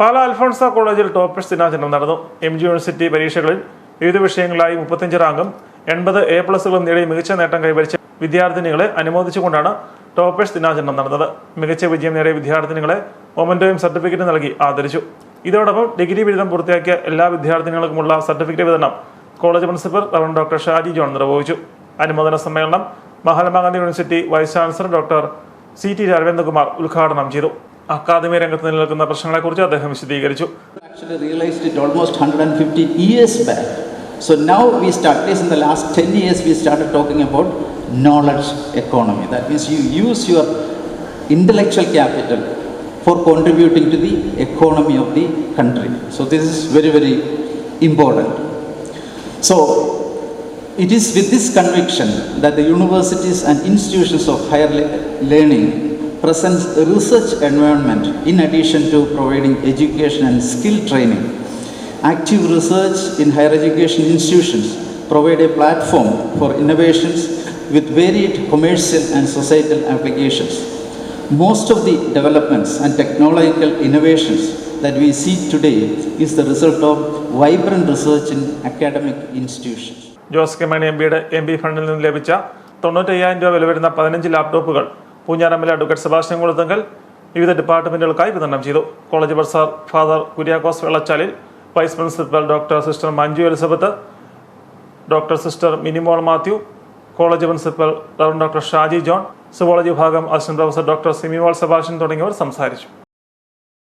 പാല അൽഫോൺസ കോളേജിൽ ടോപ്പേഴ്സ് ദിനാചരണം നടന്നു. എം ജി യൂണിവേഴ്സിറ്റി പരീക്ഷകളിൽ വിവിധ വിഷയങ്ങളായി മുപ്പത്തിയഞ്ച് റാങ്കും എൺപത് എ പ്ലസുകളും നേടി മികച്ച നേട്ടം കൈവരിച്ച വിദ്യാർത്ഥിനികളെ അനുമോദിച്ചുകൊണ്ടാണ് ടോപ്പേഴ്സ് ദിനാചരണം നടന്നത്. മികച്ച വിജയം നേടിയ വിദ്യാർത്ഥിനികളെ മൊമെന്റോയും സർട്ടിഫിക്കറ്റ് നൽകി ആദരിച്ചു. ഇതോടൊപ്പം ഡിഗ്രി ബിരുദം പൂർത്തിയാക്കിയ എല്ലാ വിദ്യാർത്ഥിനികൾക്കുമുള്ള സർട്ടിഫിക്കറ്റ് വിതരണം college principal reverend doctor Shaji John നിർവഹിച്ചു. അനുമോദന സമ്മേളനം Mahatma Gandhi university vice chancellor doctor C T Raghavendrakumar ഉദ്ഘാടനം ചെയ്തു. അക്കാദമി രംഗത്ത് നിലനിൽക്കുന്ന പ്രശ്നങ്ങളെക്കുറിച്ച് അദ്ദേഹം വിശദീകരിച്ചു actually realized it almost 150 years back. So now we start, at least in the last 10 years, we started talking about knowledge economy. That means you use your intellectual capital for contributing to the economy of the country. So this is very, very important. So it is with this conviction that the universities and institutions of higher le- learning presents a research environment in addition to providing education and skill training. Active research in higher education institutions provide a platform for innovations with varied commercial and societal applications. Most of the developments and technological innovations that we see today is the result of vibrant research in academic institutions. Jose K Mani M ബിയുടെ M B ഫണ്ടിൽ നിന്ന് ലഭിച്ച തൊണ്ണൂറ്റയ്യായിരം രൂപ വില വരുന്ന പതിനഞ്ച് ലാപ്ടോപ്പുകൾ പൂഞ്ഞാറമ്മിലെ advocate Sebastian Kulathunkal വിവിധ ഡിപ്പാർട്ട്മെന്റുകൾക്കായി വിതരണം ചെയ്തു. College bursar father Kuriakose Vellachalil vice principal doctor sister Manju Elizabeth doctor sister Minimol Mathew college principal doctor Shaji John zoology വിഭാഗം assistant professor doctor Simimol Sebastian തുടങ്ങിയവർ സംസാരിച്ചു.